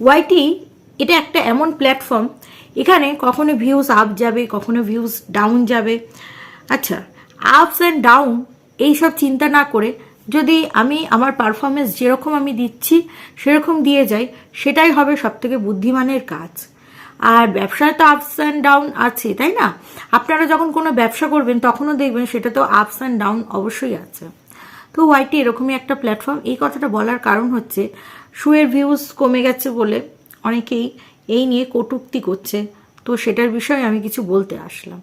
ওয়াইটি এটা একটা এমন প্ল্যাটফর্ম এখানে কখনো ভিউজ আপ যাবে, কখনো ভিউজ ডাউন যাবে। আচ্ছা আপস অ্যান্ড ডাউন এইসব চিন্তা না করে যদি আমি আমার পারফরমেন্স যেরকম আমি দিচ্ছি, সেরকম দিয়ে যাই, সেটাই হবে সবথেকে বুদ্ধিমানের কাজ। আর ব্যবসায় তো আপস অ্যান্ড ডাউন আছে, তাই না? আপনারা যখন কোনো ব্যবসা করবেন, তখনও দেখবেন সেটা তো আপস অ্যান্ড ডাউন অবশ্যই আছে। তো ওয়াইটি এরকমই একটা প্ল্যাটফর্ম এই কথাটা বলার কারণ হচ্ছে শুয়ের ভিউজ কমে গেছে বলে অনেকেই এই নিয়ে কটূক্তি করছে। তো সেটার বিষয়ে আমি কিছু বলতে আসলাম।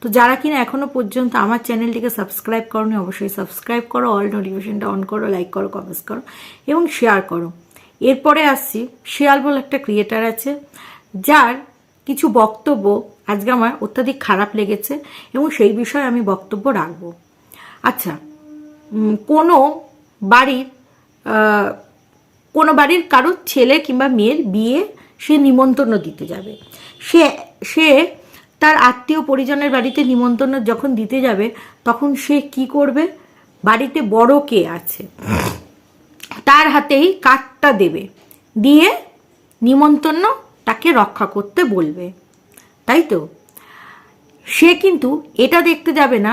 তো যারা কিনা এখনও পর্যন্ত আমার চ্যানেলটিকে সাবস্ক্রাইব করনি, অবশ্যই সাবস্ক্রাইব করো অল নোটিফিকেশনটা অন করো লাইক করো কমেন্টস করো এবং শেয়ার করো। এরপরে আসছি, শিয়াল বলে একটা ক্রিয়েটার আছে, যার কিছু বক্তব্য আজকে আমার অত্যাধিক খারাপ লেগেছে এবং সেই বিষয়ে আমি বক্তব্য রাখব। আচ্ছা কোনো বাড়ির কোনো বাড়ির কারোর ছেলে কিংবা মেয়ের বিয়ে সে নিমন্ত্রণ দিতে যাবে। সে সে তার আত্মীয় পরিজনের বাড়িতে নিমন্ত্রণ যখন দিতে যাবে, তখন সে কি করবে? বাড়িতে বড় কে আছে? তার হাতেই কাঠটা দেবে। দিয়ে নিমন্ত্রণ তাকে রক্ষা করতে বলবে। তাই তো? সে কিন্তু এটা দেখতে যাবে না,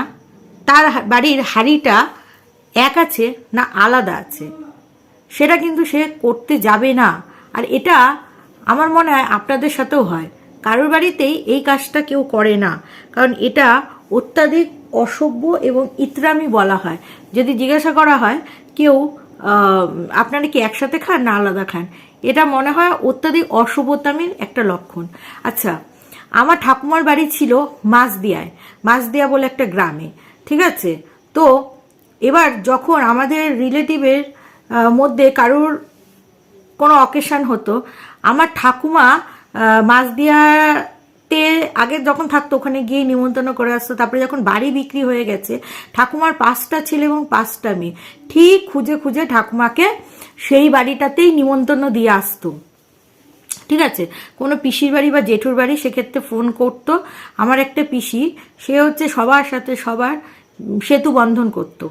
তার বাড়ির হাড়িটা এক আছে না আলাদা আছে। সেটা কিন্তু সে করতে যাবে না। আর এটা আমার মনে হয় আপনাদের সাথেও হয়। কারোর বাড়িতেই এই কাজটা কেউ করে না। কারণ এটা অত্যাধিক অসভ্য এবং ইতরামি বলা হয়। যদি জিজ্ঞাসা করা হয়, কেউ আপনারা কি একসাথে খান না আলাদা খান? এটা মনে হয় অত্যাধিক অসভ্যতামির একটা লক্ষণ। আচ্ছা আমার ঠাকুমার বাড়ি ছিল মাছদিয়ায় মাছদিয়া বলে একটা গ্রামে। ঠিক আছে? তো এবার যখন আমাদের রিলেটিভের মধ্যে কারুর কোনো অকেশন হতো। আমার ঠাকুমা মাছদিয়াতে আগে যখন থাকতো, ওখানে গিয়ে নিমন্ত্রণ করে আসতো। তারপরে যখন বাড়ি বিক্রি হয়ে গেছে, ঠাকুমার পাঁচটা ছেলে এবং পাঁচটা মেয়ে। ঠিক খুঁজে খুঁজে ঠাকুমাকে সেই বাড়িটাতেই নিমন্ত্রণ দিয়ে আসতো। ঠিক আছে? কোনো পিসির বাড়ি বা জেঠুর বাড়ি সেক্ষেত্রে ফোন করতো। আমার একটা পিসি, সে হচ্ছে সবার সাথে সবার সেতু বন্ধন করতো।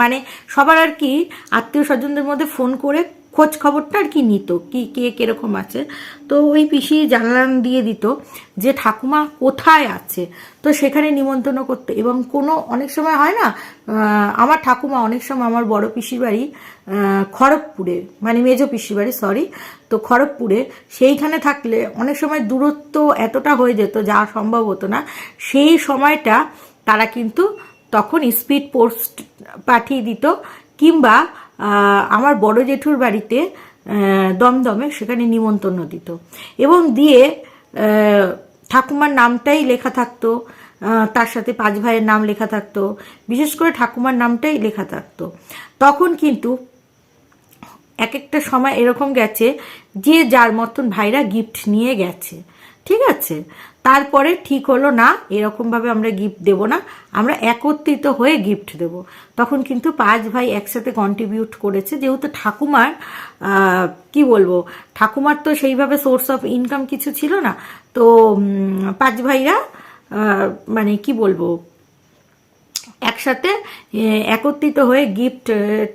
মানে সবার আর কি আত্মীয় স্বজনদের মধ্যে ফোন করে খোঁজ খবরটা আর কি নিত, কি, কে কীরকম আছে। তো ওই পিসি জানালান দিয়ে দিত যে, ঠাকুমা কোথায় আছে? তো সেখানে নিমন্ত্রণ করতো। এবং কোনো, অনেক সময় হয় না আমার ঠাকুমা অনেক সময় আমার বড় পিসির বাড়ি খড়গপুরে মানে মেজো পিসির বাড়ি সরি তো খড়গপুরে, সেইখানে থাকলে অনেক সময় দূরত্ব এতটা হয়ে যেত যা সম্ভব হতো না। সেই সময়টা তারা কিন্তু তখন স্পিড পোস্ট পাঠিয়ে দিত, কিংবা আমার বড় জেঠুর বাড়িতে দমদমে সেখানে নিমন্ত্রণ দিত। এবং দিয়ে ঠাকুমার নামটাই লেখা থাকতো তার সাথে পাঁচ ভাইয়ের নাম লেখা থাকতো, বিশেষ করে ঠাকুমার নামটাই লেখা থাকতো। তখন কিন্তু এক একটা সময় এরকম গেছে যে যার মতন ভাইরা গিফট নিয়ে গেছে। ঠিক আছে? তারপরে ঠিক হলো না, এরকমভাবে আমরা গিফট দেব না, আমরা একত্রিত হয়ে গিফট দেব। তখন কিন্তু পাঁচ ভাই একসাথে কন্ট্রিবিউট করেছে, যেহেতু ঠাকুমার কি বলব, ঠাকুমার তো সেইভাবে সোর্স অফ ইনকাম কিছু ছিল না। তো পাঁচ ভাইরা মানে কি বলব একসাথে একত্রিত হয়ে গিফট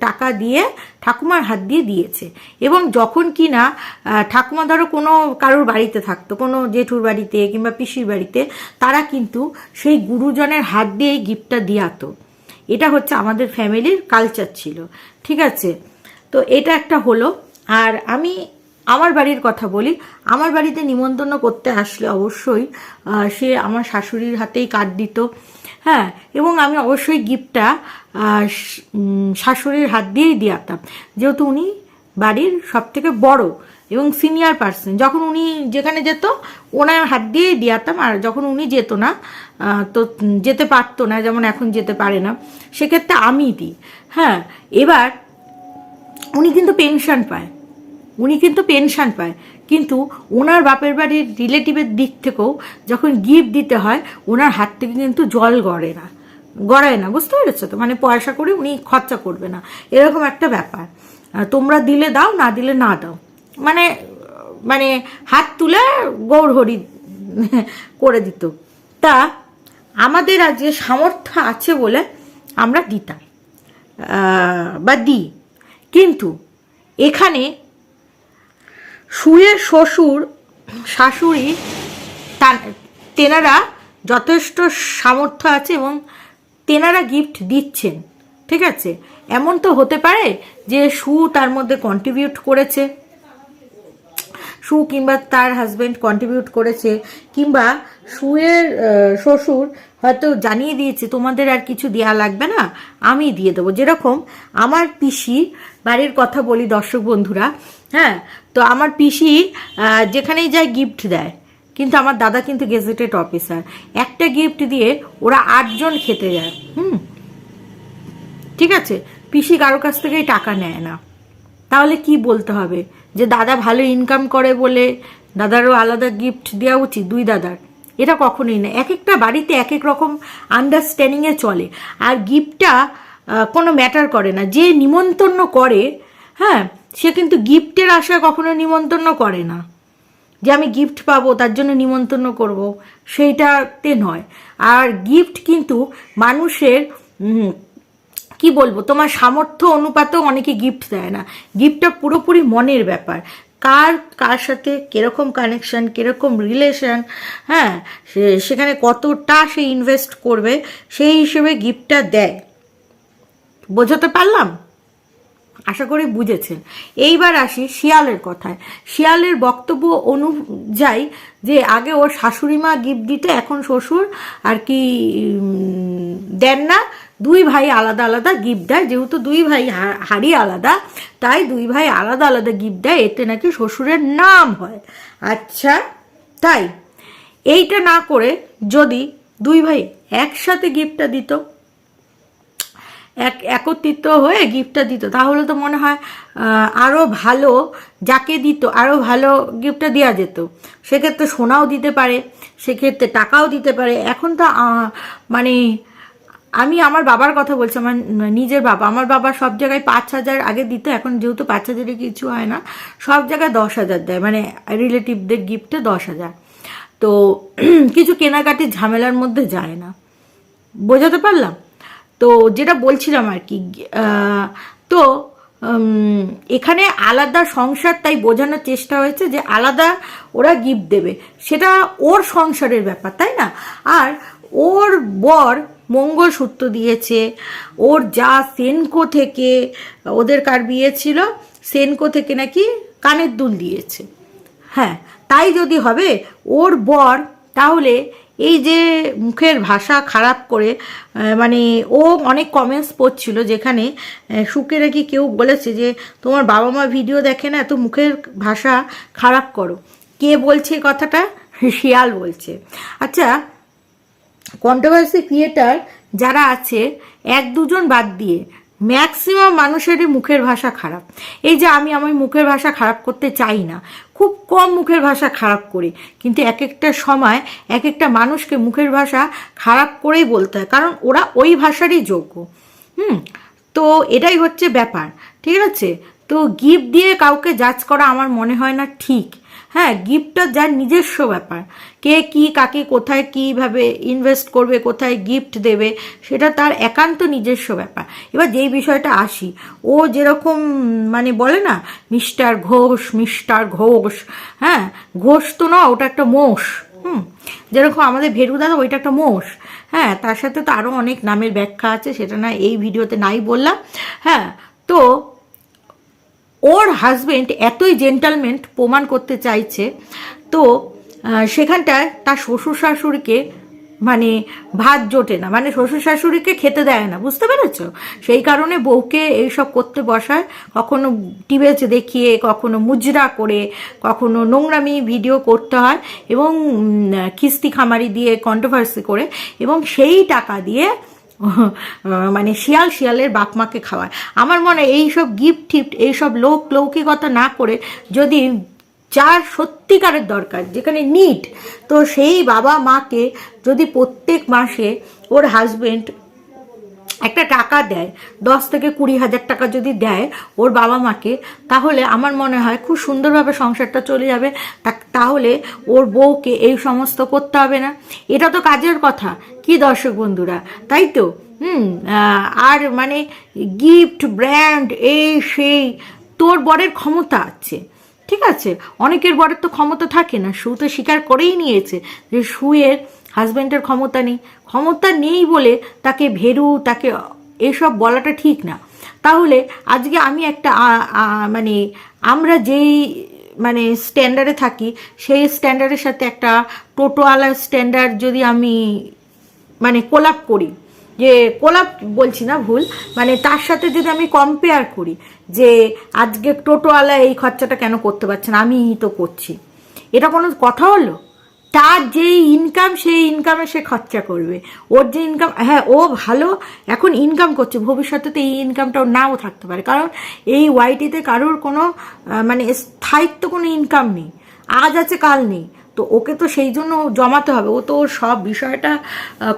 টাকা দিয়ে ঠাকুমার হাত দিয়ে দিয়েছে। এবং যখন কি না ঠাকুমা ধরো কোনো কারোর বাড়িতে থাকতো, কোনো জেঠুর বাড়িতে কিংবা পিসির বাড়িতে, তারা কিন্তু সেই গুরুজনের হাত দিয়েই গিফটটা দিয়াতো। এটা হচ্ছে আমাদের ফ্যামিলির কালচার ছিল, ঠিক আছে? তো এটা একটা হলো। আর আমি আমার বাড়ির কথা বলি, আমার বাড়িতে নিমন্ত্রণ করতে আসলে অবশ্যই সে আমার শাশুড়ির হাতেই কার্ড দিত। হ্যাঁ এবং আমি অবশ্যই গিফটটা শাশুড়ির হাত দিয়েই দিয়াতাম। যেহেতু উনি বাড়ির সব থেকে বড় এবং সিনিয়র পার্সন যখন উনি যেখানে যেত, ওনার হাত দিয়েই দিয়াতাম। আর যখন উনি যেত না তো যেতে পারতো না, যেমন এখন যেতে পারে না, সেক্ষেত্রে আমি দিই। হ্যাঁ এবার উনি কিন্তু পেনশন পায়। উনি কিন্তু পেনশন পায়। কিন্তু ওনার বাপের বাড়ির রিলেটিভের দিক থেকেও যখন গিফট দিতে হয়, ওনার হাত থেকে কিন্তু জল গড়ে না। গড়ায় না, বুঝতে পেরেছ তো? মানে পয়সা করে উনি খরচা করবে না। এরকম একটা ব্যাপার। তোমরা দিলে দাও, না দিলে না দাও। মানে মানে হাত তুলে গৌর হরি করে দিত। তা আমাদের আজকে সামর্থ্য আছে বলে আমরা দিতাম বা দিই। কিন্তু এখানে শুয়ে শ্বশুর, শাশুড়ি তেনারা যথেষ্ট সামর্থ্য আছে এবং তেনারা গিফট দিচ্ছেন, ঠিক আছে? এমন তো হতে পারে যে সু তার মধ্যে কন্ট্রিবিউট করেছে, সু কিংবা তার হাজবেন্ড কন্ট্রিবিউট করেছে, কিংবা সুয়ের শ্বশুর হয়তো জানিয়ে দিয়েছে, তোমাদের আর কিছু দেওয়া লাগবে না, আমি দিয়ে দেবো। যেরকম আমার পিসি বাড়ির কথা বলি দর্শক বন্ধুরা হ্যাঁ? তো আমার পিসি যেখানেই যায় গিফট দেয়। কিন্তু আমার দাদা কিন্তু গেজেটেড অফিসার একটা গিফট দিয়ে ওরা আটজন খেতে যায়, হুম? ঠিক আছে? পিসি কারও কাছ থেকেই টাকা নেয় না। তাহলে কি বলতে হবে? যে দাদা ভালো ইনকাম করে বলে দাদারও আলাদা গিফট দেওয়া উচিত, দুই দাদার। এটা কখনোই না। এক একটা বাড়িতে এক এক রকম আন্ডারস্ট্যান্ডিংয়ে চলে। আর গিফটটা কোনো ম্যাটার করে না। যে নিমন্ত্রণ করে হ্যাঁ সে কিন্তু গিফটের আশায় কখনো নিমন্ত্রণ করে না। যে আমি গিফট পাবো, তার জন্য নিমন্ত্রণ করব, সেইটাতে নয়। আর গিফট কিন্তু মানুষের কি বলব, তোমার সামর্থ্য অনুপাতেও অনেকে গিফট দেয় না। গিফটটা পুরোপুরি মনের ব্যাপার। কার কার সাথে কীরকম কানেকশন কীরকম রিলেশন হ্যাঁ সেখানে কতটা সে ইনভেস্ট করবে, সেই হিসেবে গিফটটা দেয়। বোঝাতে পারলাম? আশা করি বুঝেছেন। এইবার আসি শিয়ালের কথায়। শিয়ালের বক্তব্য অনুযায়ী যে আগে ওর শাশুড়ি মা গিফট দিতে, এখন শ্বশুর, আর কি দেন না, দুই ভাই আলাদা আলাদা গিফট দেয়। যেহেতু দুই ভাই হাড়ি আলাদা, তাই দুই ভাই আলাদা আলাদা গিফট দেয়। এতে নাকি শ্বশুরের নাম হয়। আচ্ছা তাই, এইটা না করে যদি দুই ভাই একসাথে গিফটটা দিত এক, একত্রিত হয়ে গিফটটা দিত। তাহলে তো মনে হয় আরও ভালো যাকে দিত আরও ভালো গিফটটা দেওয়া যেত। সেক্ষেত্রে সোনাও দিতে পারে, সেক্ষেত্রে টাকাও দিতে পারে। এখন তো মানে আমি আমার বাবার কথা বলছি, আমার নিজের বাবা। আমার বাবা সব জায়গায় পাঁচ হাজার আগে দিত, এখন যেহেতু পাঁচ হাজারে কিছু হয় না, সব জায়গায় দশ হাজার দেয়। মানে রিলেটিভদের গিফটে দশ হাজার। তো কিছু কেনাকাটির ঝামেলার মধ্যে যায় না। বোঝাতে পারলাম? তো যেটা বলছিলাম আর কি তো এখানে আলাদা সংসার তাই বোঝানোর চেষ্টা হয়েছে যে আলাদা ওরা গিফট দেবে। সেটা ওর সংসারের ব্যাপার, তাই না? আর ওর বর মঙ্গলসূত্র দিয়েছে, ওর যা সেনকো থেকে ওদের কার বিয়ে ছিল, সেনকো থেকে নাকি কানের দুল দিয়েছে। হ্যাঁ তাই যদি হবে, ওর বর তাহলে এই যে মুখের ভাষা খারাপ করে মানে ও অনেক কমেন্টস পড়ছিল যেখানে সুখে নাকি কেউ বলেছে যে, তোমার বাবা মা ভিডিও দেখে না এত মুখের ভাষা খারাপ করো? কে বলছে কথাটা? শিয়াল বলছে। আচ্ছা কন্ট্রোভার্সি ক্রিয়েটার যারা আছে, এক দুজন বাদ দিয়ে ম্যাক্সিমাম মানুষেরই মুখের ভাষা খারাপ। এই যে আমি আমার মুখের ভাষা খারাপ করতে চাই না, খুব কম মুখের ভাষা খারাপ করি। কিন্তু এক একটা সময় এক একটা মানুষকে মুখের ভাষা খারাপ করেই বলতে হয়, কারণ ওরা ওই ভাষারই যোগ্য। হুম, তো এটাই হচ্ছে ব্যাপার, ঠিক আছে? তো গিফট দিয়ে কাউকে জাজ করা আমার মনে হয় না ঠিক। হ্যাঁ গিফটটা যার নিজস্ব ব্যাপার। কে কি, কাকে কোথায়, কীভাবে ইনভেস্ট করবে, কোথায় গিফট দেবে, সেটা তার একান্ত নিজস্ব ব্যাপার। এবার যেই বিষয়টা আসি, ও যেরকম মানে বলে না, মিস্টার ঘোষ মিস্টার ঘোষ হ্যাঁ ঘোষ তো না, ওটা একটা মোষ, হুম, যেরকম আমাদের ভেরুদাদা ওইটা একটা মোষ হ্যাঁ তার সাথে তো আরও অনেক নামের ব্যাখ্যা আছে, সেটা না এই ভিডিওতে নাই বললাম হ্যাঁ তো ওর হাজবেন্ড এতই জেন্টালমেন্ট প্রমাণ করতে চাইছে, তো সেখানটায় তার শ্বশুর শাশুড়িকে মানে ভাত জোটে না মানে শ্বশুর শাশুড়িকে খেতে দেয় না, বুঝতে পেরেছ? সেই কারণে বউকে এইসব করতে বসায়, কখনো টিভেতে দেখিয়ে, কখনো মুজরা করে, কখনো নোংরামি ভিডিও করতে হয় এবং খিস্তি খামারি দিয়ে কন্ট্রোভার্সি করে এবং সেই টাকা দিয়ে মানে শিয়াল শিয়ালের বাপ মাকে খাওয়ায়। আমার মনে হয় এইসব গিফট টিফট এইসব লোক লৌকিকতা না করে যদি যার সত্যিকারের দরকার, যেখানে নিট তো সেই বাবা মাকে যদি প্রত্যেক মাসে ওর হাজবেন্ড একটা টাকা দেয়, দশ থেকে কুড়ি হাজার টাকা যদি দেয় ওর বাবা মাকে, তাহলে আমার মনে হয় খুব সুন্দরভাবে সংসারটা চলে যাবে। তাহলে ওর বউকে এই সমস্ত করতে হবে না। এটা তো কাজের কথা, কি দর্শক বন্ধুরা? তাই তো? হুম আর মানে গিফট ব্র্যান্ড এই, সেই, তোর বরের ক্ষমতা আছে। ঠিক আছে? অনেকের বরের তো ক্ষমতা থাকে না সু তো স্বীকার করেই নিয়েছে যে সুয়ের হাজব্যান্ডের ক্ষমতা নেই। ক্ষমতা নেই বলে তাকে ভেরু, তাকে এসব বলাটা ঠিক না। তাহলে আজকে আমি একটা মানে আমরা যেই মানে স্ট্যান্ডার্ডে থাকি, সেই স্ট্যান্ডার্ডের সাথে একটা টোটোওয়ালা স্ট্যান্ডার্ড যদি আমি মানে কোলাপ করি, যে কোলাপ বলছি না ভুল মানে তার সাথে যদি আমি কম্পেয়ার করি, যে আজকে টোটোওয়ালা এই খরচাটা কেন করতে পারছে না, আমিই তো করছি। এটা কোনো কথা হলো? তার যে ইনকাম সেই ইনকামে সে খরচা করবে। ওর যে ইনকাম হ্যাঁ ও ভালো, এখন ইনকাম করছে। ভবিষ্যতে তো এই ইনকামটাও নাও থাকতে পারে। কারণ এই ওয়াইটিতে কারোর কোনো মানে স্থায়িত্ব কোনো ইনকাম নেই। আজ আছে, কাল নেই। তো ওকে তো সেই জন্য জমাতে হবে। ও তো ওর সব বিষয়টা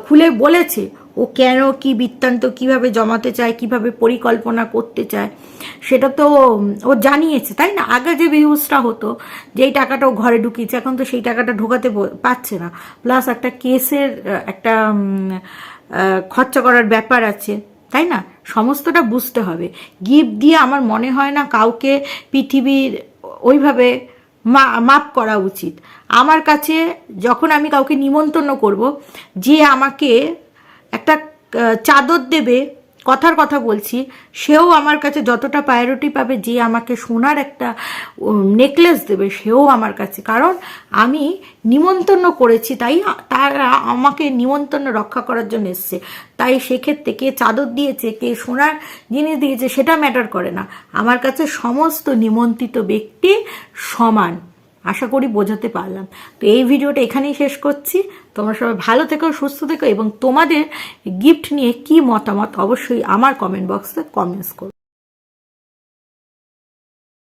খুলে বলেছে। ও কেন কি বৃত্তান্ত কীভাবে জমাতে চায়, কীভাবে পরিকল্পনা করতে চায়, সেটা তো ও জানিয়েছে, তাই না? আগে যে ভিউজটা হতো, যেই টাকাটা ও ঘরে ঢুকিয়েছে, এখন তো সেই টাকাটা ঢোকাতে পারছে না। প্লাস একটা কেসের, একটা খরচা করার ব্যাপার আছে, তাই না? সমস্তটা বুঝতে হবে। গিফট দিয়ে আমার মনে হয় না কাউকে পৃথিবীর ওইভাবে মা- মাপ করা উচিত। আমার কাছে যখন আমি কাউকে নিমন্ত্রণ করব, যে আমাকে একটা চাদর দেবে, কথার কথা বলছি, সেও আমার কাছে যতটা প্রায়োরিটি পাবে, যে আমাকে সোনার একটা নেকলেস দেবে, সেও আমার কাছে। কারণ আমি নিমন্ত্রণ করেছি, তাই তারা আমাকে নিমন্ত্রণ রক্ষা করার জন্য এসছে। তাই সেক্ষেত্রে কে চাদর দিয়েছে, কে সোনার জিনিস দিয়েছে, সেটা ম্যাটার করে না। আমার কাছে সমস্ত নিমন্ত্রিত ব্যক্তি সমান। আশা করি বোঝাতে পারলাম। তো এই ভিডিওটা এখানেই শেষ করছি। তোমরা সবাই ভালো থেকো, সুস্থ থেকো এবং তোমাদের গিফট নিয়ে কি মতামত অবশ্যই আমার কমেন্ট বক্সে কমেন্টস করো।